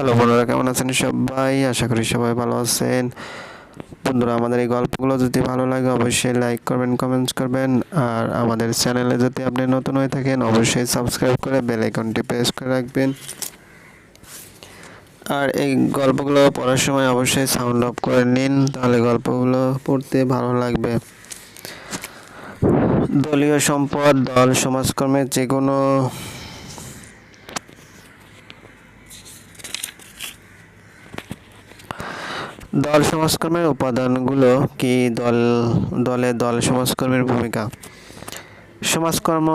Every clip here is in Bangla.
হ্যালো বন্ধুরা, কেমন আছেন সবাই? আশা করি সবাই ভালো আছেন। বন্ধুরা, আমাদের এই গল্পগুলো যদি ভালো লাগে, অবশ্যই লাইক করবেন কমেন্টস করবেন। আর আমাদের চ্যানেলে যদি আপনি নতুন হয়ে থাকেন, অবশ্যই সাবস্ক্রাইব করে বেল আইকনটি প্রেস করে রাখবেন। আর এই গল্পগুলো পড়ার সময় অবশ্যই সাউন্ড অফ করে নিন, তাহলে গল্পগুলো পড়তে ভালো লাগবে। দলীয় সম্পদ, দল, সমাজকর্মের যে কোনো দল সমাজকর্মের উপাদানগুলো কি দল, দলে দল সমাজকর্মের ভূমিকা? সমাজকর্ম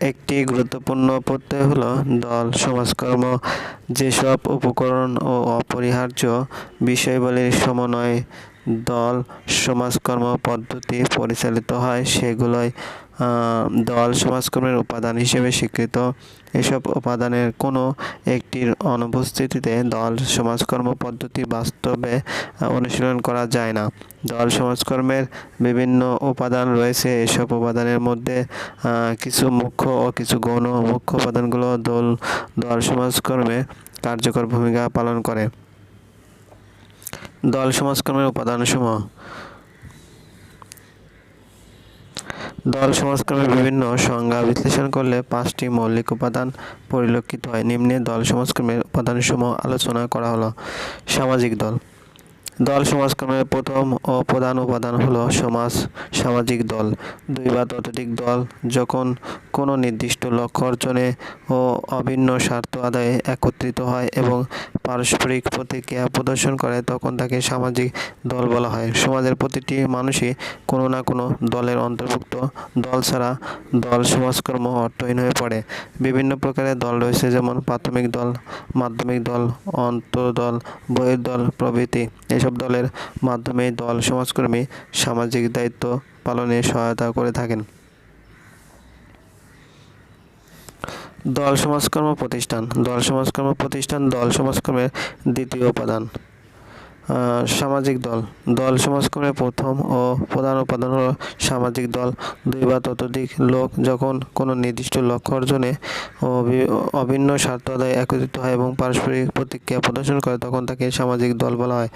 একটি গুরুত্বপূর্ণ প্রত্যয় হল দল, সমাজকর্ম যেসব উপকরণ ও অপরিহার্য বিষয়বলীর সমন্বয়ে দল সমাজকর্ম পদ্ধতি পরিচালিত হয়, সেগুলোই দল সমাজকর্মের উপাদান হিসেবে স্বীকৃত। এসব উপাদানের কোনো একটির অনুপস্থিতিতে দল সমাজকর্ম পদ্ধতি বাস্তবে অনুশীলন করা যায় না। দল সমাজকর্মের বিভিন্ন উপাদান রয়েছে, এসব উপাদানের মধ্যে কিছু মুখ্য ও কিছু গৌণ মুখ্য উপাদানগুলো দল দল সমাজকর্মে কার্যকর ভূমিকা পালন করে। দল সমাজকর্মের উপাদানসমূহ। দল সমাজকর্মের বিভিন্ন সংজ্ঞা বিশ্লেষণ করলে পাঁচটি মৌলিক উপাদান পরিলক্ষিত হয়। নিম্নে দল সমাজকর্মের উপাদানসমূহ আলোচনা করা হলো। সামাজিক দল। দল সমাজকর্মের প্রথম ও প্রধান উপাদান হলো সমাজ, সামাজিক দল। দুই বা ততোধিক দল যখন কোনো নির্দিষ্ট লক্ষ্য অর্জনে ও অভিন্ন স্বার্থ আদায়ে একত্রিত হয় এবং পারস্পরিক প্রতিক্রিয়া প্রদর্শন করে, তখন তাকে সামাজিক দল বলা হয়। সমাজের প্রতিটি মানুষই কোনো না কোনো দলের অন্তর্ভুক্ত। দল ছাড়া দল সমাজকর্ম অর্থহীন হয়ে পড়ে। বিভিন্ন প্রকারের দল রয়েছে, যেমন প্রাথমিক দল, মাধ্যমিক দল, অন্তর্দল বহির দল প্রভৃতি। এসব দলের মাধ্যমে দল, সমাজকর্মী, সামাজিক দায়িত্ব পালনে সহায়তা করে থাকেন। দল, সমাজকর্ম প্রতিষ্ঠান। দল, সমাজকর্ম প্রতিষ্ঠান, দল, সমাজকর্মের দ্বিতীয় উপাদান। সামাজিক দল। দল, সমাজকর্মের প্রথম ও প্রধান উপাদান হল সামাজিক দল। দুই বা ততোধিক লোক যখন কোনো নির্দিষ্ট লক্ষ্য অর্জনে অভিন্ন স্বার্থ আদায় একত্রিত হয় এবং পারস্পরিক প্রতিক্রিয়া প্রদর্শন করে, তখন তাকে সামাজিক দল বলা হয়।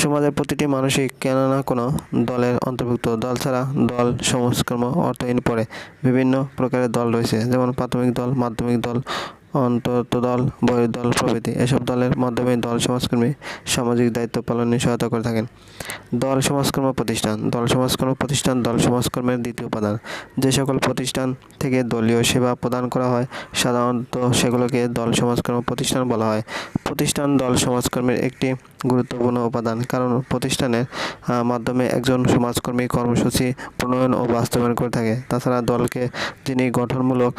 সমাজের প্রতিটি মানুষই কেন না কোনো দলের অন্তর্ভুক্ত দল ছাড়া দল সমাজকর্ম অর্থহীন পড়ে। বিভিন্ন প্রকারের দল রয়েছে, যেমন প্রাথমিক দল, মাধ্যমিক দল অন্তত দল বহির দল প্রভৃতি এসব দলের মাধ্যমে দল সমাজকর্মী সামাজিক দায়িত্ব পালনে সহায়তা করে থাকেন। দল সমাজকর্ম প্রতিষ্ঠান, দল সমাজকর্ম প্রতিষ্ঠান, দল সমাজকর্মের দ্বিতীয় উপাদান। যে সকল প্রতিষ্ঠান থেকে দলীয় সেবা প্রদান করা হয়, সাধারণত সেগুলোকে দল সমাজকর্ম প্রতিষ্ঠান বলা হয়। প্রতিষ্ঠান দল সমাজকর্মের একটি গুরুত্বপূর্ণ উপাদান, কারণ প্রতিষ্ঠানের মাধ্যমে একজন সমাজকর্মী কর্মসূচি প্রণয়ন ও বাস্তবায়ন করে থাকে। তাছাড়া দলকে যিনি গঠনমূলক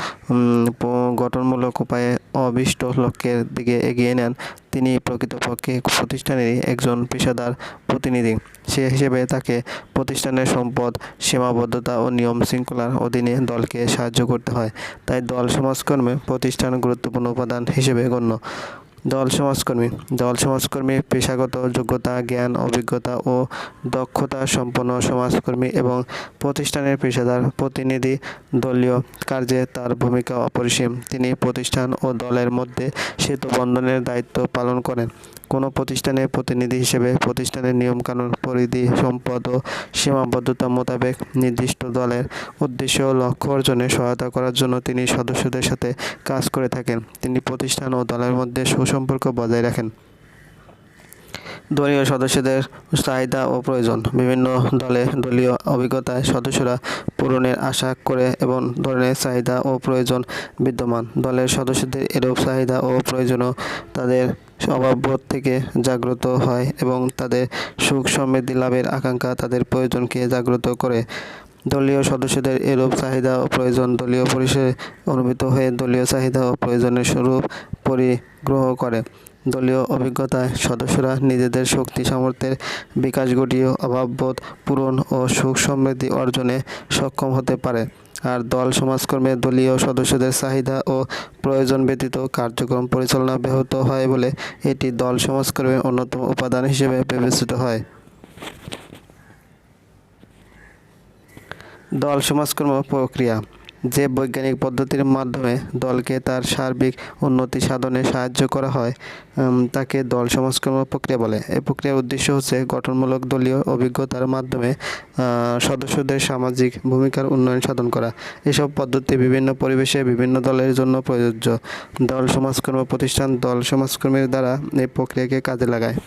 গঠনমূলক উপায়ে অভিষ্ট লক্ষ্যের দিকে এগিয়ে নেন। তিনি প্রকৃতপক্ষে প্রতিষ্ঠানেরই একজন পেশাদার প্রতিনিধি। সে হিসেবে তাকে প্রতিষ্ঠানের সম্পদ, সীমাবদ্ধতা ও নিয়ম শৃঙ্খলার অধীনে দলকে সাহায্য করতে হয়। তাই দল সমাজকর্মে প্রতিষ্ঠান গুরুত্বপূর্ণ উপাদান হিসেবে গণ্য। দল সমাজকর্মী। দল সমাজকর্মী, পেশাগত যোগ্যতা, জ্ঞান, অভিজ্ঞতা ও দক্ষতা সম্পন্ন সমাজকর্মী এবং প্রতিষ্ঠানের পেশাদার প্রতিনিধি দলীয় কার্যে তার ভূমিকা অপরিসীম। তিনি প্রতিষ্ঠান ও দলের মধ্যে সেতু বন্ধনের দায়িত্ব পালন করেন। কোনো প্রতিষ্ঠানের প্রতিনিধি হিসেবে প্রতিষ্ঠানের নিয়মকানুন, পরিধি, সম্পদ ও সীমাবদ্ধতা মোতাবেক নির্দিষ্ট দলের উদ্দেশ্য ও লক্ষ্য অর্জনে সহায়তা করার জন্য তিনি সদস্যদের সাথে কাজ করে থাকেন। তিনি প্রতিষ্ঠান ও দলের মধ্যে সুসম্পর্ক বজায় রাখেন। দলীয় সদস্যদের চাহিদা ও প্রয়োজন। বিভিন্ন দলে দলীয় অভিজ্ঞতায় সদস্যরা পূরণের আশা করে এবং ধরনের চাহিদা ও প্রয়োজন বিদ্যমান। দলের সদস্যদের এরূপ চাহিদা ও প্রয়োজনও তাদের অভাববোধ থেকে জাগ্রত হয় এবং তাদের সুখ সমৃদ্ধি লাভের আকাঙ্ক্ষা তাদের প্রয়োজনকে জাগ্রত করে। দলীয় সদস্যদের এরূপ চাহিদা ও প্রয়োজন দলীয় পরিষদে অনুভূত হয়ে দলীয় চাহিদা ও প্রয়োজনের স্বরূপ পরিগ্রহ করে। দলীয় অভিজ্ঞতায় সদস্যরা নিজেদের শক্তি সামর্থ্যের বিকাশ ঘটিয়ে অভাববোধ পূরণ ও সুখ সমৃদ্ধি অর্জনে সক্ষম হতে পারে। আর দল, সমাজকর্মে দলীয় সদস্যদের চাহিদা ও প্রয়োজন ব্যতীত কার্যক্রম পরিচালনা ব্যাহত হয় বলে এটি দল, সমাজকর্মের অন্যতম উপাদান হিসেবে বিবেচিত হয়। দল, সমাজকর্ম প্রক্রিয়া যে বৈজ্ঞানিক পদ্ধতির মাধ্যমে দলকে তার সার্বিক উন্নতি সাধনে সাহায্য করা হয় তাকে দল সংস্করণ প্রক্রিয়া বলে। এই প্রক্রিয়ার উদ্দেশ্য হচ্ছে গঠনমূলক দলীয় অভিজ্ঞতার মাধ্যমে সদস্যদের সামাজিক ভূমিকার উন্নয়ন সাধন করা। এসব পদ্ধতি বিভিন্ন পরিবেশে বিভিন্ন দলের জন্য প্রযোজ্য। দল সমাজকর্ম প্রতিষ্ঠান দল সমাজকর্মীর দ্বারা এই প্রক্রিয়াকে কাজে লাগায়।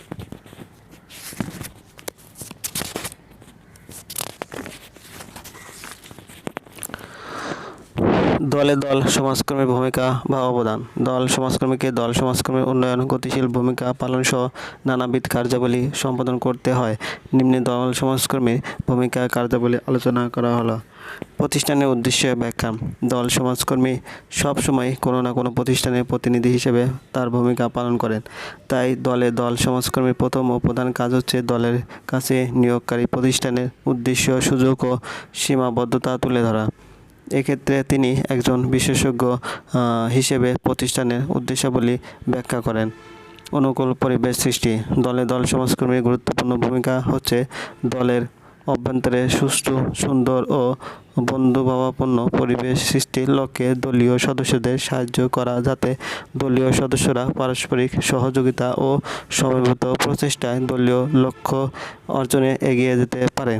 দলে দল সমাজকর্মীর ভূমিকা বা অবদান। দল সমাজকর্মীকে দল সমাজকর্মীর উন্নয়ন, গতিশীল ভূমিকা পালন সহ নানাবিধ কার্যাবলী সম্পাদন করতে হয়। নিম্নে দল সমাজকর্মীর ভূমিকা কার্যাবলী আলোচনা করা হলো। প্রতিষ্ঠানের উদ্দেশ্য ব্যাখ্যা। দল সমাজকর্মী সবসময় কোনো না কোনো প্রতিষ্ঠানের প্রতিনিধি হিসেবে তার ভূমিকা পালন করেন। তাই দলে দল সমাজকর্মীর প্রথম ও প্রধান কাজ হচ্ছে দলের কাছে নিয়োগকারী প্রতিষ্ঠানের উদ্দেশ্য, সুযোগ ও সীমাবদ্ধতা তুলে ধরা। এক্ষেত্রে তিনি একজন বিশেষজ্ঞ হিসেবে প্রতিষ্ঠানের উদ্দেশ্যাবলী ব্যাখ্যা করেন। অনুকূল পরিবেশ সৃষ্টি। দলে দল সমাজকর্মীর গুরুত্বপূর্ণ ভূমিকা হচ্ছে দলের অভ্যন্তরে সুষ্ঠু, সুন্দর ও বন্ধুভাবাপন্ন পরিবেশ সৃষ্টির লক্ষ্যে দলীয় সদস্যদের সাহায্য করা যাতে দলীয় সদস্যরা পারস্পরিক সহযোগিতা ও সমবেত প্রচেষ্টায় দলীয় লক্ষ্য অর্জনে এগিয়ে যেতে পারে।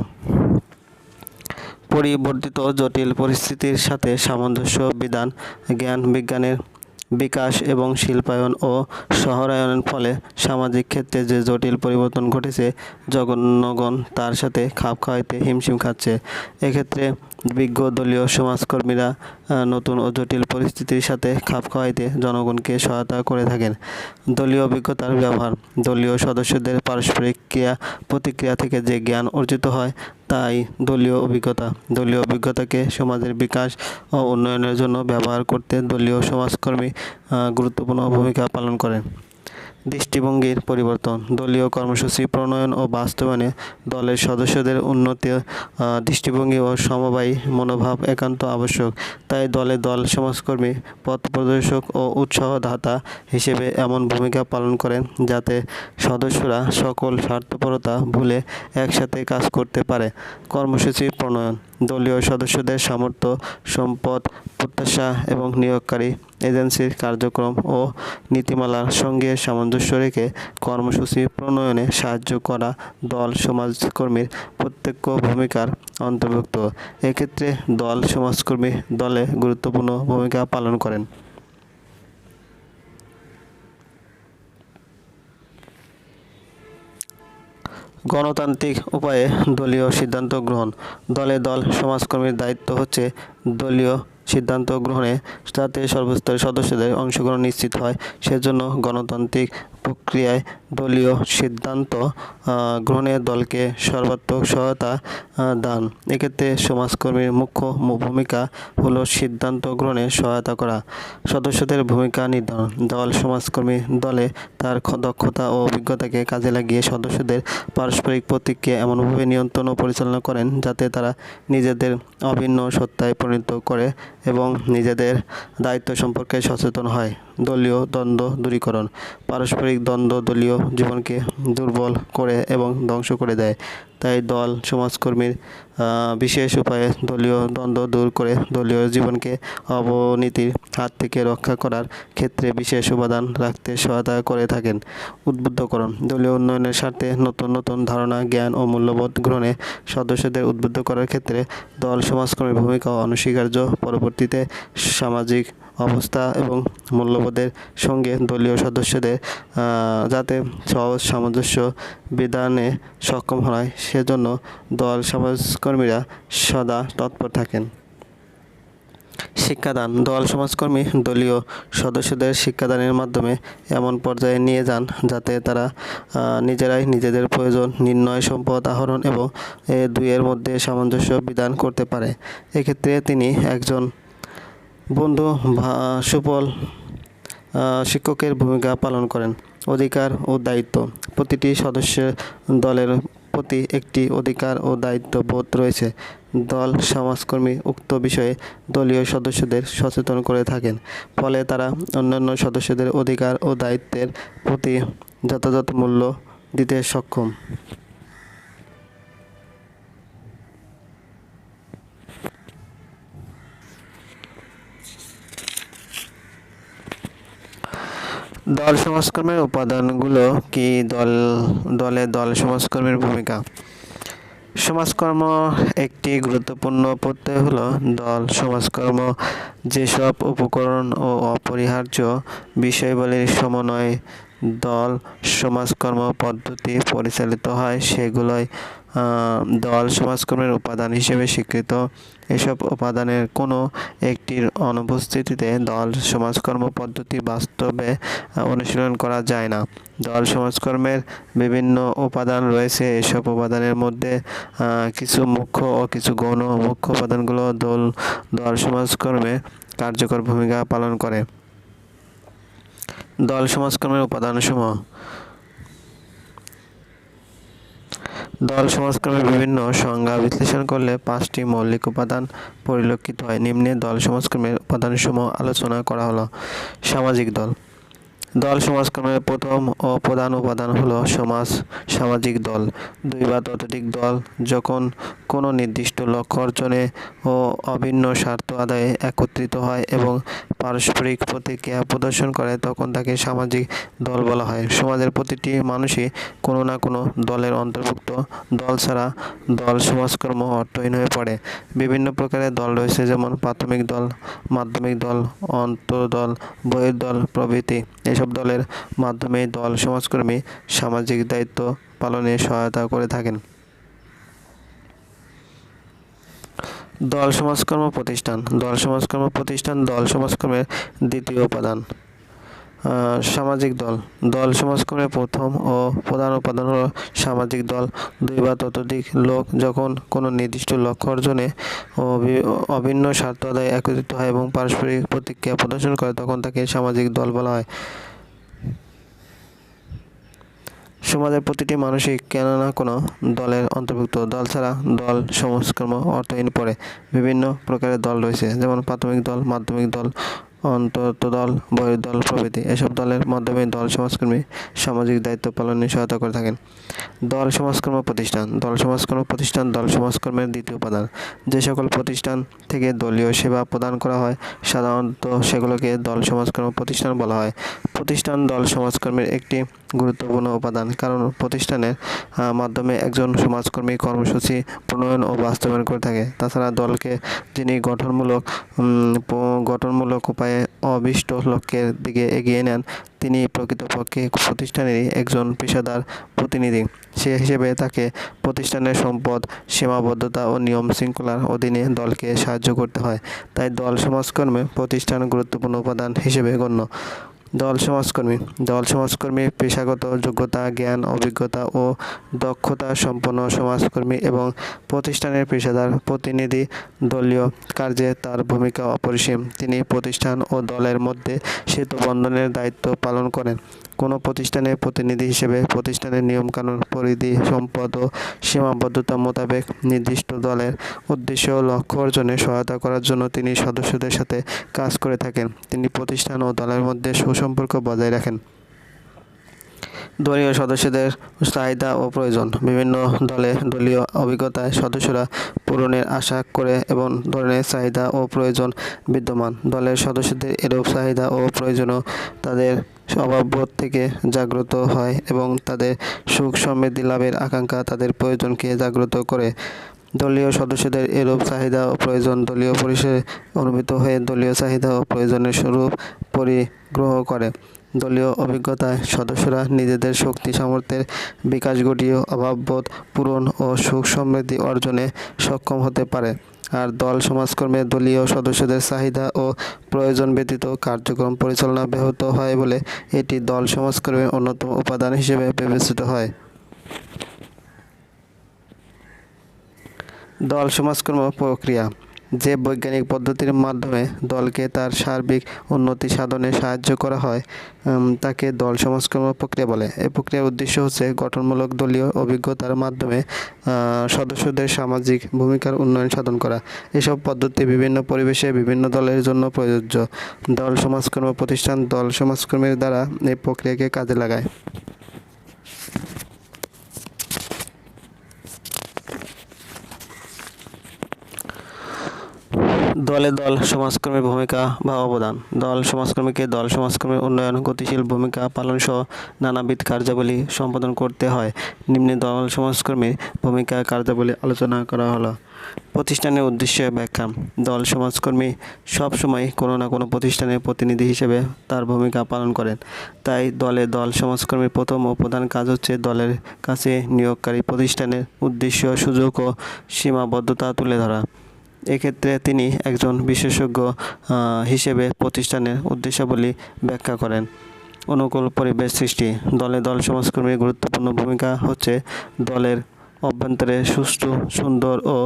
পরিবর্তিত জটিল পরিস্থিতির সাথে সামঞ্জস্য, বিধান, জ্ঞান, বিজ্ঞানের বিকাশ এবং শিল্পায়ন ও শহরায়নের ফলে সামাজিক ক্ষেত্রে যে জটিল পরিবর্তন ঘটেছে জগন্যগণ তার সাথে খাপ খাওয়াইতে হিমশিম খাচ্ছে। এক্ষেত্রে বিজ্ঞ দলীয় সমাজকর্মীরা নতুন ও জটিল পরিস্থিতির সাথে খাপ খাওয়াইতে জনগণকে সহায়তা করে থাকেন। দলীয় অভিজ্ঞতার ব্যবহার, দলীয় সদস্যদের পারস্পরিক ক্রিয়া, প্রতিক্রিয়া থেকে যে জ্ঞান অর্জিত হয়, তাই দলীয় অভিজ্ঞতা। দলীয় অভিজ্ঞতাকে সমাজের বিকাশ ও উন্নয়নের জন্য ব্যবহার করতে দলীয় সমাজকর্মী গুরুত্বপূর্ণ ভূমিকা পালন করেন। দৃষ্টিভঙ্গির পরিবর্তন। দলীয় কর্মসূচি প্রণয়ন ও বাস্তবায়নে দলের সদস্যদের উন্নতি দৃষ্টিভঙ্গি ও সমবায়ী মনোভাব একান্ত আবশ্যক। তাই দলে দল সমাজকর্মী, পথ প্রদর্শক ও উৎসাহদাতা হিসেবে এমন ভূমিকা পালন করেন যাতে সদস্যরা সকল স্বার্থপরতা ভুলে একসাথে কাজ করতে পারে। কর্মসূচি প্রণয়ন দলীয় সদস্যদের সামর্থ্য, সম্পদ, প্রত্যাশা এবং নিয়োগকারী এজেন্সির কার্যক্রম ও নীতিমালার সঙ্গে সামঞ্জস্য রেখে কর্মসূচি প্রণয়নে সাহায্য করা দল সমাজকর্মীর প্রত্যক্ষ ভূমিকার অন্তর্ভুক্ত। এক্ষেত্রে দল সমাজকর্মী দলে গুরুত্বপূর্ণ ভূমিকা পালন করেন। গণতান্ত্রিক উপায়ে দলীয় সিদ্ধান্ত গ্রহণ। দলে দল, সমাজকর্মীর দায়িত্ব হচ্ছে দলীয় সিদ্ধান্ত গ্রহণে। যাতে সর্বস্তরের সদস্যদের অংশগ্রহণ নিশ্চিত হয়, সেজন্য গণতান্ত্রিক প্রক্রিয়ায় দলীয় সিদ্ধান্ত গ্রহণে দলকে সর্বাত্মক সহায়তা দান। এক্ষেত্রে সমাজকর্মীর মুখ্য ভূমিকা হলো সিদ্ধান্ত গ্রহণে সহায়তা করা। সদস্যদের ভূমিকা নির্ধারণ। দল, সমাজকর্মী দলে তার দক্ষতা ও অভিজ্ঞতাকে কাজে লাগিয়ে সদস্যদের পারস্পরিক প্রতিক্রিয়া এমনভাবে নিয়ন্ত্রণ ও পরিচালনা করেন যাতে তারা নিজেদের অভিন্ন সত্তায় পরিণত করে এবং নিজেদের দায়িত্ব সম্পর্কে সচেতন হয়। দলীয় দ্বন্দ্ব দূরীকরণ। পারস্পরিক দ্বন্দ্ব দলীয় জীবনকে দুর্বল করে এবং ধ্বংস করে দেয়। তাই দল, সমাজকর্মীর বিশেষ উপায়ে দলীয় দ্বন্দ্ব দূর করে দলীয় জীবনকে অবনীতির হাত থেকে রক্ষা করার ক্ষেত্রে বিশেষ উপাদান রাখতে সহায়তা করে থাকেন। উদ্বুদ্ধকরণ। দলীয় উন্নয়নের স্বার্থে নতুন নতুন ধারণা, জ্ঞান ও মূল্যবোধ গ্রহণে সদস্যদের উদ্বুদ্ধ করার ক্ষেত্রে দল, সমাজকর্মীর ভূমিকা অনস্বীকার্য। পরবর্তীতে সামাজিক অবস্থা এবং মূল্যবোধের সঙ্গে দলীয় সদস্যদের যাতে সহজ সামঞ্জস্য বিধানে সক্ষম হয়, সেজন্য দল সমাজকর্মীরা সদা তৎপর থাকেন। শিক্ষাদান। দল সমাজকর্মী দলীয় সদস্যদের শিক্ষাদানের মাধ্যমে এমন পর্যায়ে নিয়ে যান, যাতে তারা নিজেরাই নিজেদের প্রয়োজন, নির্ণয় সম্পদ, আহরণ এবং দুইয়ের মধ্যে সামঞ্জস্য বিধান করতে পারে। এক্ষেত্রে তিনি একজন বন্ধু সুফল শিক্ষকের ভূমিকা পালন করেন। অধিকার ও দায়িত্ব। প্রতিটি সদস্য দলের প্রতি একটি অধিকার ও দায়িত্ব বোধ রয়েছে। দল, সমাজকর্মী উক্ত বিষয়ে দলীয় সদস্যদের সচেতন করে থাকেন। ফলে তারা অন্যান্য সদস্যদের অধিকার ও দায়িত্বের প্রতি যথাযথ মূল্য দিতে সক্ষম। দল সমাজকর্মের উপাদানগুলো কি দল, দলে দল সমাজকর্মের ভূমিকা? সমাজকর্ম একটি গুরুত্বপূর্ণ প্রত্যয় হলো দল, সমাজকর্ম, যেসব উপকরণ ও অপরিহার্য বিষয়বলীর সমন্বয়ে দল, সমাজকর্ম পদ্ধতি পরিচালিত হয়, সেগুলোই দল সমাজকর্মের উপাদান হিসেবে স্বীকৃত। এসব উপাদানের কোনো একটির অনুপস্থিতিতে দল সমাজকর্ম পদ্ধতি বাস্তবে অনুশীলন করা যায় না। দল সমাজকর্মের বিভিন্ন উপাদান রয়েছে। এসব উপাদানের মধ্যে কিছু মুখ্য ও কিছু গৌণ মুখ্য উপাদানগুলো দল দল সমাজকর্মে কার্যকর ভূমিকা পালন করে। দল সমাজকর্মের উপাদানসমূহ দল সমাজকর্মের বিভিন্ন সংজ্ঞা বিশ্লেষণ করলে পাঁচটি মৌলিক উপাদান পরিলক্ষিত হয়। নিম্নে দল সমাজকর্মের উপাদানসমূহ আলোচনা করা হলো। সামাজিক দল। দল সমাজকর্মের প্রথম ও প্রধান উপাদান হলো সমাজ, সামাজিক দল। দুই বা ততোধিক দল যখন কোনো নির্দিষ্ট লক্ষ্য অর্জনে ও অভিন্ন স্বার্থ আদায়ে একত্রিত হয় এবং পারস্পরিক প্রতিক্রিয়া প্রদর্শন করে, তখন তাকে সামাজিক দল বলা হয়। সমাজের প্রতিটি মানুষই কোনো না কোনো দলের অন্তর্ভুক্ত। দল ছাড়া দল সমাজকর্ম অর্থহীন হয়ে পড়ে। বিভিন্ন প্রকারের দল রয়েছে, যেমন প্রাথমিক দল, মাধ্যমিক দল, অন্তর্দল, বহির্দল প্রভৃতি। এসব দলের মাধ্যমে দল, সমাজকর্মী, সামাজিক দায়িত্ব পালনে সহায়তা করে থাকেন। দল, সমাজকর্ম প্রতিষ্ঠান। দল, সমাজকর্ম প্রতিষ্ঠান, দল, সমাজকর্মের দ্বিতীয় উপাদান। সামাজিক দল। দল, সমাজকর্মের প্রথম ও প্রধান উপাদান হলো সামাজিক দল। দুই বা ততোধিক লোক যখন কোনো নির্দিষ্ট লক্ষ্য অর্জনে অভিন্ন স্বার্থ আদায়ে একত্রিত হয় এবং পারস্পরিক প্রতিক্রিয়া প্রদর্শন করে, তখন তাকে সামাজিক দল বলা হয়। সমাজের প্রতিটি মানুষই কেন না কোনো দলের অন্তর্ভুক্ত দল ছাড়া দল সমাজকর্ম অর্থহীন পড়ে। বিভিন্ন প্রকারের দল রয়েছে, যেমন প্রাথমিক দল, মাধ্যমিক দল, অন্তত দল, বহির্দল, প্রভৃতি। এসব দলের মাধ্যমে দল সমাজকর্মী সামাজিক দায়িত্ব পালনে সহায়তা করে থাকেন। দল সমাজকর্ম প্রতিষ্ঠান। দল সমাজকর্ম প্রতিষ্ঠান, দল সমাজকর্মের দ্বিতীয় উপাদান। যে সকল প্রতিষ্ঠান থেকে দলীয় সেবা প্রদান করা হয়, সাধারণত সেগুলোকে দল সমাজকর্ম প্রতিষ্ঠান বলা হয়। প্রতিষ্ঠান, দল সমাজকর্মের একটি গুরুত্বপূর্ণ উপাদান। কারণ প্রতিষ্ঠানের মাধ্যমে একজন সমাজকর্মী কর্মসূচি প্রণয়ন ও বাস্তবায়ন করে থাকে। তাছাড়া দলকে যিনি গঠনমূলক গঠনমূলক উপায়ে অবিষ্ট লক্ষ্যের দিকে এগিয়ে নেন, তিনি প্রকৃতপক্ষে প্রতিষ্ঠানেরই একজন পেশাদার প্রতিনিধি। সে হিসেবে তাকে প্রতিষ্ঠানের সম্পদ, সীমাবদ্ধতা ও নিয়ম শৃঙ্খলার অধীনে দলকে সাহায্য করতে হয়। তাই দল সমাজকর্মে প্রতিষ্ঠান গুরুত্বপূর্ণ উপাদান হিসেবে গণ্য। দল সমাজকর্মী। দল সমাজকর্মী, পেশাগত যোগ্যতা, জ্ঞান, অভিজ্ঞতা ও দক্ষতা সম্পন্ন সমাজকর্মী এবং প্রতিষ্ঠানের পেশাদার প্রতিনিধি দলীয় কার্যে তার ভূমিকা অপরিসীম। তিনি প্রতিষ্ঠান ও দলের মধ্যে সেতু বন্ধনের দায়িত্ব পালন করেন। কোনো প্রতিষ্ঠানের প্রতিনিধি হিসেবে প্রতিষ্ঠানের নিয়মকানুন, পরিধি, সম্পদ ও সীমাবদ্ধতা মোতাবেক নির্দিষ্ট দলের উদ্দেশ্য ও লক্ষ্য অর্জনে সহায়তা করার জন্য তিনি সদস্যদের সাথে কাজ করে থাকেন। তিনি প্রতিষ্ঠান ও দলের মধ্যে সুসম্পর্ক বজায় রাখেন। দলীয় সদস্যদের চাহিদা ও প্রয়োজন। বিভিন্ন দলে দলীয় অভিজ্ঞতায় সদস্যরা পূরণের আশা করে এবং ধরনের চাহিদা ও প্রয়োজন বিদ্যমান। দলের সদস্যদের এরূপ চাহিদা ও প্রয়োজনও তাদের স্বভাববোধ থেকে জাগ্রত হয় এবং তাদের সুখ সমৃদ্ধি লাভের আকাঙ্ক্ষা তাদের প্রয়োজনকে জাগ্রত করে। দলীয় সদস্যদের এরূপ চাহিদা ও প্রয়োজন দলীয় পরিসরে অনুভূত হয়ে দলীয় চাহিদা ও প্রয়োজনের স্বরূপ পরিগ্রহ করে। দলীয় অভিজ্ঞতায় সদস্যরা নিজেদের শক্তি, সামর্থ্যের বিকাশ ঘটিয়ে অভাববোধ পূরণ ও সুখ সমৃদ্ধি অর্জনে সক্ষম হতে পারে। আর দল, সমাজকর্মে দলীয় সদস্যদের চাহিদা ও প্রয়োজন ব্যতীত কার্যক্রম পরিচালনা ব্যাহত হয় বলে এটি দল, সমাজকর্মের অন্যতম উপাদান হিসেবে বিবেচিত হয়। দল, সমাজকর্ম প্রক্রিয়া যে বৈজ্ঞানিক পদ্ধতির মাধ্যমে দলকে তার সার্বিক উন্নতি সাধনে সাহায্য করা হয় তাকে দল সমাজকর্ম প্রক্রিয়া বলে। এই প্রক্রিয়ার উদ্দেশ্য হচ্ছে গঠনমূলক দলীয় অভিজ্ঞতার মাধ্যমে সদস্যদের সামাজিক ভূমিকার উন্নয়ন সাধন করা। এসব পদ্ধতি বিভিন্ন পরিবেশে বিভিন্ন দলের জন্য প্রযোজ্য। দল সমাজকর্ম প্রতিষ্ঠান দল সমাজকর্মীর দ্বারা এই প্রক্রিয়াকে কাজে লাগায়। দলে দল সমাজকর্মীর ভূমিকা বা অবদান। দল সমাজকর্মীকে দল সমাজকর্মীর উন্নয়ন, গতিশীল ভূমিকা পালন সহ নানাবিধ কার্যাবলী সম্পাদন করতে হয়। নিম্নে দল সমাজকর্মীর ভূমিকা কার্যাবলী আলোচনা করা হলো। প্রতিষ্ঠানের উদ্দেশ্য ব্যাখ্যা। দল সমাজকর্মী সব সময় কোনো না কোনো প্রতিষ্ঠানের প্রতিনিধি হিসেবে তার ভূমিকা পালন করেন। তাই দলে দল সমাজকর্মীর প্রথম ও প্রধান কাজ হচ্ছে দলের কাছে নিয়োগকারী প্রতিষ্ঠানের উদ্দেশ্য, সুযোগ ও সীমাবদ্ধতা তুলে ধরা। এক্ষেত্রে তিনি একজন বিশেষজ্ঞ হিসেবে প্রতিষ্ঠানের উদ্দেশ্যাবলী ব্যাখ্যা করেন। অনুকূল পরিবেশ সৃষ্টি। দলে দল সমাজকর্মীর গুরুত্বপূর্ণ ভূমিকা হচ্ছে দলের অভ্যন্তরে সুষ্ঠু, সুন্দর ও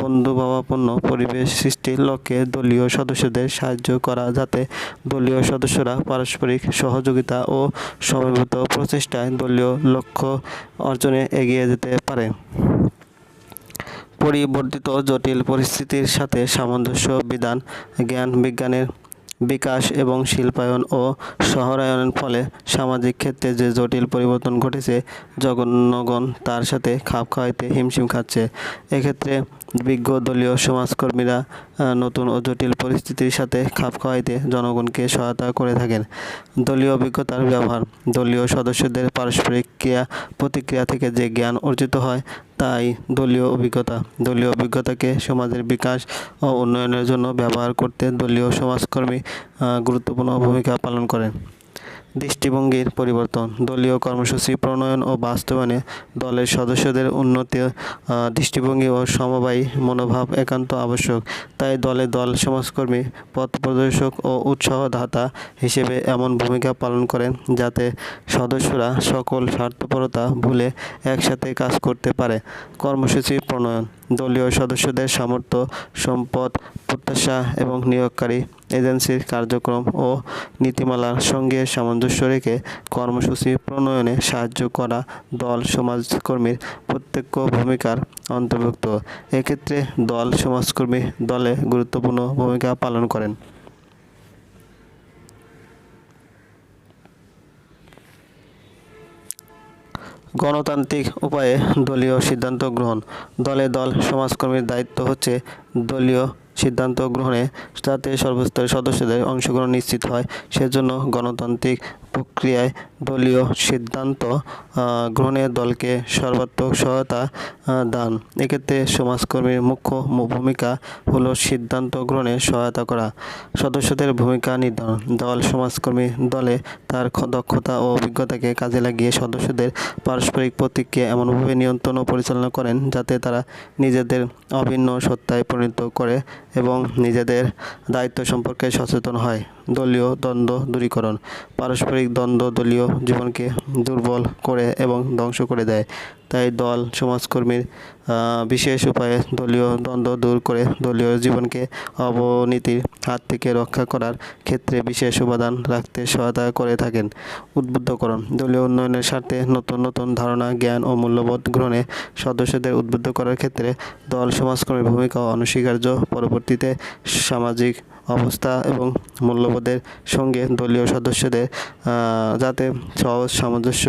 বন্ধুভাবাপন্ন পরিবেশ সৃষ্টির লক্ষ্যে দলীয় সদস্যদের সাহায্য করা যাতে দলীয় সদস্যরা পারস্পরিক সহযোগিতা ও সমবেত প্রচেষ্টায় দলীয় লক্ষ্য অর্জনে এগিয়ে যেতে পারে। পরিবর্তিত জটিল পরিস্থিতির সাথে সামঞ্জস্য, বিধান, জ্ঞান, বিজ্ঞানের বিকাশ এবং শিল্পায়ন ও শহরায়নের ফলে সামাজিক ক্ষেত্রে যে জটিল পরিবর্তন ঘটেছে, জগন্নগণ তার সাথে খাপ খাওয়াইতে হিমশিম খাচ্ছে। এক্ষেত্রে বিজ্ঞ দলীয় সমাজকর্মীরা নতুন ও জটিল পরিস্থিতির সাথে খাপ খাওয়াইতে জনগণকে সহায়তা করে থাকেন। দলীয় অভিজ্ঞতার ব্যবহার। দলীয় সদস্যদের পারস্পরিক ক্রিয়া, প্রতিক্রিয়া থেকে যে জ্ঞান অর্জিত হয়, তাই দলীয় অভিজ্ঞতা। দলীয় অভিজ্ঞতাকে সমাজের বিকাশ ও উন্নয়নের জন্য ব্যবহার করতে দলীয় সমাজকর্মী গুরুত্বপূর্ণ ভূমিকা পালন করেন। দৃষ্টিভঙ্গির পরিবর্তন। দলীয় কর্মসূচি প্রণয়ন ও বাস্তবায়নে দলের সদস্যদের উন্নতি দৃষ্টিভঙ্গি ও সমবায়ী মনোভাব একান্ত আবশ্যক। তাই দলে দল, সমাজকর্মী, পথ প্রদর্শক ও উৎসাহদাতা হিসেবে এমন ভূমিকা পালন করেন যাতে সদস্যরা সকল স্বার্থপরতা ভুলে একসাথে কাজ করতে পারে। কর্মসূচি প্রণয়ন দলীয় সদস্যদের সামর্থ্য, সম্পদ, প্রত্যাশা এবং নিয়োগকারী এজেন্সির কার্যক্রম ও নীতিমালার সঙ্গে সামঞ্জস্য রেখে কর্মসূচি প্রণয়নে সাহায্য করা দল সমাজকর্মীর প্রত্যক্ষ ভূমিকার অন্তর্ভুক্ত। এক্ষেত্রে দল সমাজকর্মী দলে গুরুত্বপূর্ণ ভূমিকা পালন করেন। গণতান্ত্রিক উপায়ে দলীয় সিদ্ধান্ত গ্রহণ। দলে দল সমাজকর্মীর দায়িত্ব হচ্ছে দলীয় সিদ্ধান্ত গ্রহণে যাতে সর্বস্তরের সদস্যদের অংশগ্রহণ নিশ্চিত হয়। সেজন্য গণতান্ত্রিক প্রক্রিয়ায় দলীয় সিদ্ধান্ত গ্রহণে দলকে সর্বাত্মক সহায়তা দান। এক্ষেত্রে সমাজকর্মীর মুখ্য ভূমিকা হলো সিদ্ধান্ত গ্রহণে সহায়তা করা। সদস্যদের ভূমিকা নির্ধারণ। দল, সমাজকর্মী দলে তার দক্ষতা ও অভিজ্ঞতাকে কাজে লাগিয়ে সদস্যদের পারস্পরিক প্রতিক্রিয়া এমনভাবে নিয়ন্ত্রণ ও পরিচালনা করেন যাতে তারা নিজেদের অভিন্ন সত্তায় পরিণত করে এবং নিজেদের দায়িত্ব সম্পর্কে সচেতন হয়। দলীয় দ্বন্দ্ব দূরীকরণ। পারস্পরিক দ্বন্দ্ব দলীয় জীবনকে দুর্বল করে এবং ধ্বংস করে দেয়। তাই দল, সমাজকর্মীর বিশেষ উপায়ে দলীয় দ্বন্দ্ব দূর করে দলীয় জীবনকে অবনীতির হাত থেকে রক্ষা করার ক্ষেত্রে বিশেষ উপাদান রাখতে সহায়তা করে থাকেন। উদ্বুদ্ধকরণ। দলীয় উন্নয়নের স্বার্থে নতুন নতুন ধারণা, জ্ঞান ও মূল্যবোধ গ্রহণে সদস্যদের উদ্বুদ্ধ করার ক্ষেত্রে দল, সমাজকর্মীর ভূমিকা অনস্বীকার্য। পরবর্তীতে সামাজিক অবস্থা এবং মূল্যবোধের সঙ্গে দলীয় সদস্যদের যাতে সহজ সামঞ্জস্য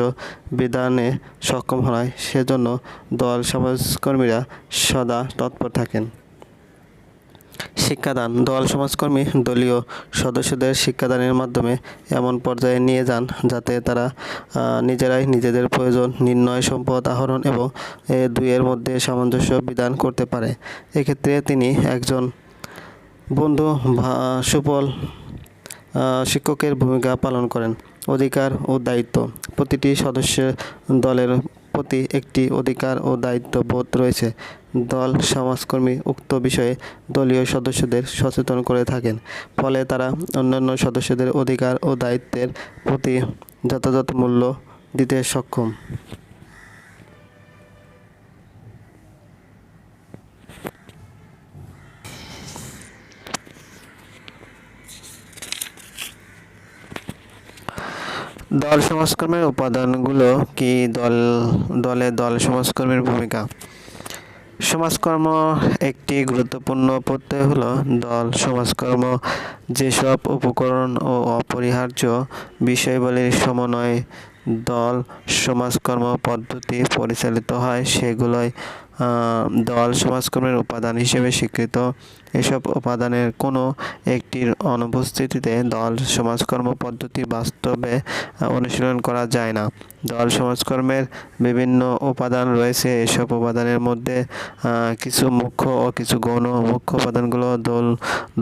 বিধানে সক্ষম হয়, সেজন্য দল সমাজকর্মীরা সদা তৎপর থাকেন। শিক্ষাদান। দল সমাজকর্মী দলীয় সদস্যদের শিক্ষাদানের মাধ্যমে এমন পর্যায়ে নিয়ে যান, যাতে তারা নিজেরাই নিজেদের প্রয়োজন, নির্ণয়, সম্পদ, আহরণ এবং এ দুইয়ের মধ্যে সামঞ্জস্য বিধান করতে পারে। এক্ষেত্রে তিনি একজন বন্ধু আহ, শিক্ষকের ভূমিকা পালন করেন। অধিকার ও দায়িত্ব। প্রতিটি সদস্যের দলের প্রতি একটি অধিকার ও দায়িত্ব বোধ রয়েছে। দল সমাজকর্মী উক্ত বিষয়ে দলীয় সদস্যদের সচেতন করে থাকেন। ফলে তারা অন্যান্য সদস্যদের অধিকার ও দায়িত্বের প্রতি যথাযথ মূল্য দিতে সক্ষম। দল সমাজকর্মের উপাদানগুলো কি দল, দলে দল সমাজকর্মীর ভূমিকা? সমাজকর্ম একটি গুরুত্বপূর্ণ প্রত্যয় হলো দল, সমাজকর্ম যেসব উপকরণ ও অপরিহার্য বিষয়বলীর সমন্বয়ে দল, সমাজকর্ম পদ্ধতি পরিচালিত হয়, সেগুলোই দল সমাজকর্মের উপাদান হিসেবে স্বীকৃত। এসব উপাদানের কোনো একটির অনুপস্থিতিতে দল সমাজকর্ম পদ্ধতি বাস্তবে অনুশীলন করা যায় না। দল সমাজকর্মের বিভিন্ন উপাদান রয়েছে। এসব উপাদানের মধ্যে কিছু মুখ্য ও কিছু গৌণ মুখ্য উপাদানগুলো দল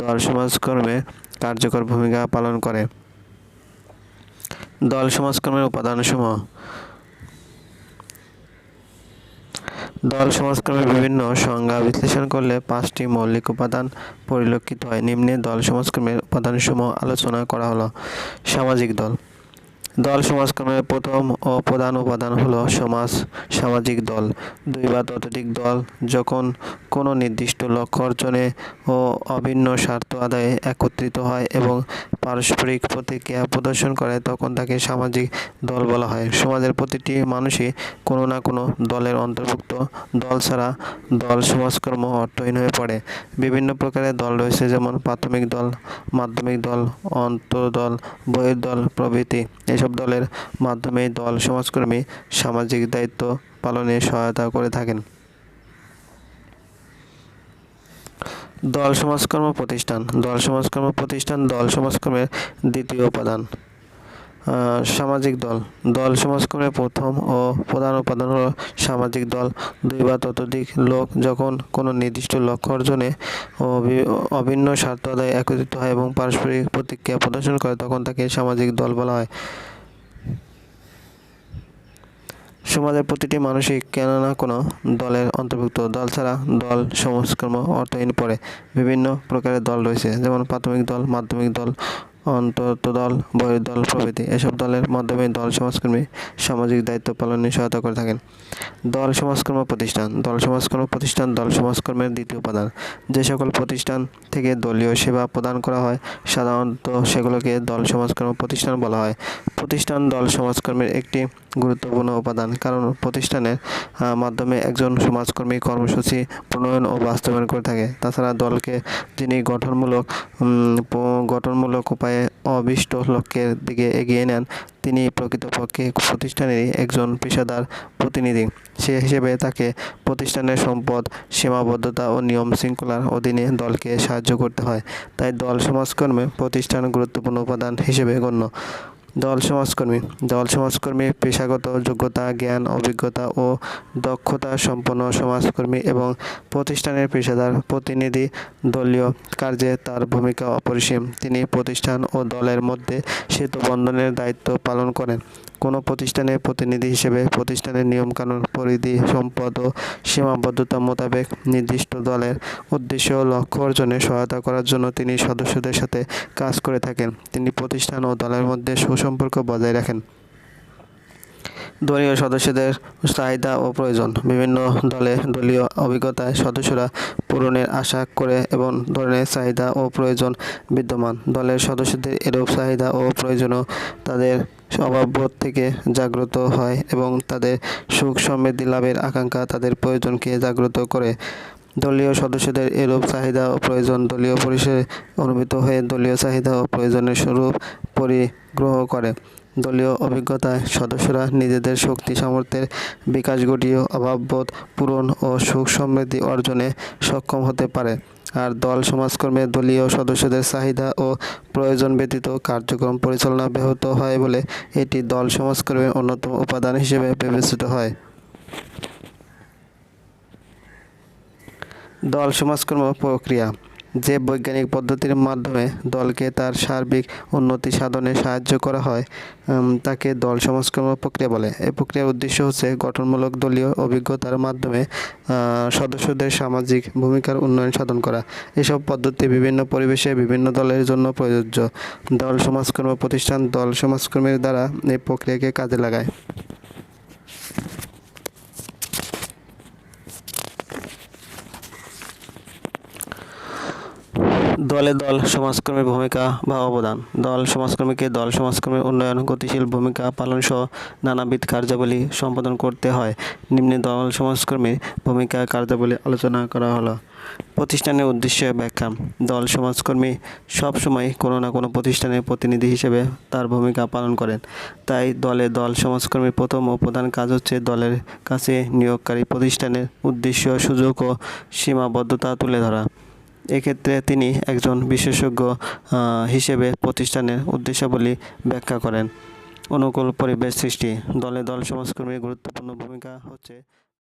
দল সমাজকর্মে কার্যকর ভূমিকা পালন করে। দল সমাজকর্মের উপাদানসমূহ দল সমাজকর্মের বিভিন্ন সংজ্ঞা বিশ্লেষণ করলে পাঁচটি মৌলিক উপাদান পরিলক্ষিত হয়। নিম্নে দল সমাজকর্মের উপাদানসমূহ আলোচনা করা হলো। সামাজিক দল। দল সমাজকর্মের প্রথম ও প্রধান উপাদান হলো সমাজ, সামাজিক দল। দুই বা ততোধিক দল যখন কোনো নির্দিষ্ট লক্ষ্য অর্জনে ও অভিন্ন স্বার্থ আদায়ে একত্রিত হয় এবং পারস্পরিক প্রতিক্রিয়া প্রদর্শন করে, তখন তাকে সামাজিক দল বলা হয়। সমাজের প্রতিটি মানুষই কোনো না কোনো দলের অন্তর্ভুক্ত। দল ছাড়া দল সমাজকর্ম অর্থহীন হয়ে পড়ে। বিভিন্ন প্রকারের দল রয়েছে, যেমন প্রাথমিক দল, মাধ্যমিক দল, অন্তর্দল, বহির্দল প্রভৃতি। এসব দলের মাধ্যমে দল, সমাজকর্মী, সামাজিক দায়িত্ব পালনে সহায়তা করে থাকেন। দল, সমাজকর্ম প্রতিষ্ঠান। দল, সমাজকর্ম প্রতিষ্ঠান, দল, সমাজকর্মের দ্বিতীয় উপাদান। সামাজিক দল। দল, সমাজকর্মের প্রথম ও প্রধান উপাদান হল সামাজিক দল। দুই বা ততোধিক লোক যখন কোনো নির্দিষ্ট লক্ষ্য অর্জনে অভিন্ন স্বার্থ আদায় একত্রিত হয় এবং পারস্পরিক প্রতিক্রিয়া প্রদর্শন করে, তখন তাকে সামাজিক দল বলা হয়। সমাজের প্রতিটি মানুষই কেন না কোনো দলের অন্তর্ভুক্ত দল ছাড়া দল সমাজকর্ম অর্থহীন পড়ে। বিভিন্ন প্রকারের দল রয়েছে, যেমন প্রাথমিক দল, মাধ্যমিক দল অন্তর্দল বহির্দল প্রভৃতি। এসব দলের মাধ্যমে দল সমাজকর্মী সামাজিক দায়িত্ব পালনে সহায়তা করে থাকেন। দল সমাজকর্ম প্রতিষ্ঠান। দল সমাজকর্ম প্রতিষ্ঠান, দল সমাজকর্মের দ্বিতীয় উপাদান। যে সকল প্রতিষ্ঠান থেকে দলীয় সেবা প্রদান করা হয়, সাধারণত সেগুলোকে দল সমাজকর্ম প্রতিষ্ঠান বলা হয়। প্রতিষ্ঠান, দল সমাজকর্মের একটি গুরুত্বপূর্ণ উপাদান। কারণ প্রতিষ্ঠানের মাধ্যমে একজন সমাজকর্মী কর্মসূচি প্রণয়ন ও বাস্তবায়ন করে থাকে। তাছাড়া দলকে যিনি গঠনমূলক গঠনমূলক উপায়ে অভীষ্ট লক্ষ্যের দিকে এগিয়ে নেন, তিনি প্রকৃতপক্ষে প্রতিষ্ঠানেরই একজন পেশাদার প্রতিনিধি। সে হিসেবে তাকে প্রতিষ্ঠানের সম্পদ, সীমাবদ্ধতা ও নিয়ম শৃঙ্খলার অধীনে দলকে সাহায্য করতে হয়। তাই দল সমাজকর্মে প্রতিষ্ঠান গুরুত্বপূর্ণ উপাদান হিসেবে গণ্য। দল সমাজকর্মী। দল সমাজকর্মী, পেশাগত যোগ্যতা, জ্ঞান, অভিজ্ঞতা ও দক্ষতা সম্পন্ন সমাজকর্মী এবং প্রতিষ্ঠানের পেশাদার প্রতিনিধি দলীয় কার্যে তার ভূমিকা অপরিসীম। তিনি প্রতিষ্ঠান ও দলের মধ্যে সেতু বন্ধনের দায়িত্ব পালন করেন। কোনো প্রতিষ্ঠানের প্রতিনিধি হিসেবে প্রতিষ্ঠানের নিয়মকানুন, পরিধি, সম্পদ ও সীমাবদ্ধতা মোতাবেক নির্দিষ্ট দলের উদ্দেশ্য ও লক্ষ্য অর্জনে সহায়তা করার জন্য তিনি সদস্যদের সাথে কাজ করে থাকেন। তিনি প্রতিষ্ঠান ও দলের মধ্যে সুসম্পর্ক বজায় রাখেন। দলীয় সদস্যদের চাহিদা ও প্রয়োজন। বিভিন্ন দলে দলীয় অভিজ্ঞতায় সদস্যরা পূরণের আশা করে এবং ধরনের চাহিদা ও প্রয়োজন বিদ্যমান। দলের সদস্যদের এরূপ চাহিদা ও প্রয়োজনও তাদের স্বভাববোধ থেকে জাগ্রত হয় এবং তাদের সুখ সমৃদ্ধি লাভের আকাঙ্ক্ষা তাদের প্রয়োজনকে জাগ্রত করে। দলীয় সদস্যদের এরূপ চাহিদা ও প্রয়োজন দলীয় পরিসরে অনুভূত হয়ে দলীয় চাহিদা ও প্রয়োজনের স্বরূপ পরিগ্রহ করে। দলীয় অভিজ্ঞতায় সদস্যরা নিজেদের শক্তি, সামর্থ্যের বিকাশ ঘটিয়ে অভাববোধ পূরণ ও সুখ সমৃদ্ধি অর্জনে সক্ষম হতে পারে। আর দল, সমাজকর্মে দলীয় সদস্যদের চাহিদা ও প্রয়োজন ব্যতীত কার্যক্রম পরিচালনা ব্যাহত হয় বলে এটি দল, সমাজকর্মের অন্যতম উপাদান হিসেবে বিবেচিত হয়। দল সমাজকর্ম প্রক্রিয়া। যে বৈজ্ঞানিক পদ্ধতির মাধ্যমে দলকে তার সার্বিক উন্নতি সাধনে সাহায্য করা হয় তাকে দল সমাজকর্ম প্রক্রিয়া বলে। এই প্রক্রিয়ার উদ্দেশ্য হচ্ছে গঠনমূলক দলীয় অভিজ্ঞতার মাধ্যমে সদস্যদের সামাজিক ভূমিকার উন্নয়ন সাধন করা। এসব পদ্ধতি বিভিন্ন পরিবেশে বিভিন্ন দলের জন্য প্রযোজ্য। দল সমাজকর্ম প্রতিষ্ঠান দল সমাজকর্মীর দ্বারা এই প্রক্রিয়াকে কাজে লাগায়। দলে দল সমাজকর্মীর ভূমিকা বা অবদান। দল সমাজকর্মীকে দল সমাজকর্মীর উন্নয়ন, গতিশীল ভূমিকা পালন সহ নানাবিধ কার্যাবলী সম্পাদন করতে হয়। নিম্নে দল সমাজকর্মীর ভূমিকা কার্যাবলী আলোচনা করা হলো। প্রতিষ্ঠানের উদ্দেশ্য ব্যাখ্যা। দল সমাজকর্মী সবসময় কোনো না কোনো প্রতিষ্ঠানের প্রতিনিধি হিসেবে তার ভূমিকা পালন করেন। তাই দলে দল সমাজকর্মীর প্রথম ও প্রধান কাজ হচ্ছে দলের কাছে নিয়োগকারী প্রতিষ্ঠানের উদ্দেশ্য, সুযোগ ও সীমাবদ্ধতা তুলে ধরা। এক্ষেত্রে তিনি একজন বিশেষজ্ঞ হিসেবে প্রতিষ্ঠানের উদ্দেশ্যাবলী ব্যাখ্যা করেন। অনুকূল পরিবেশ সৃষ্টি। দলে দল সমাজকর্মীর গুরুত্বপূর্ণ ভূমিকা হচ্ছে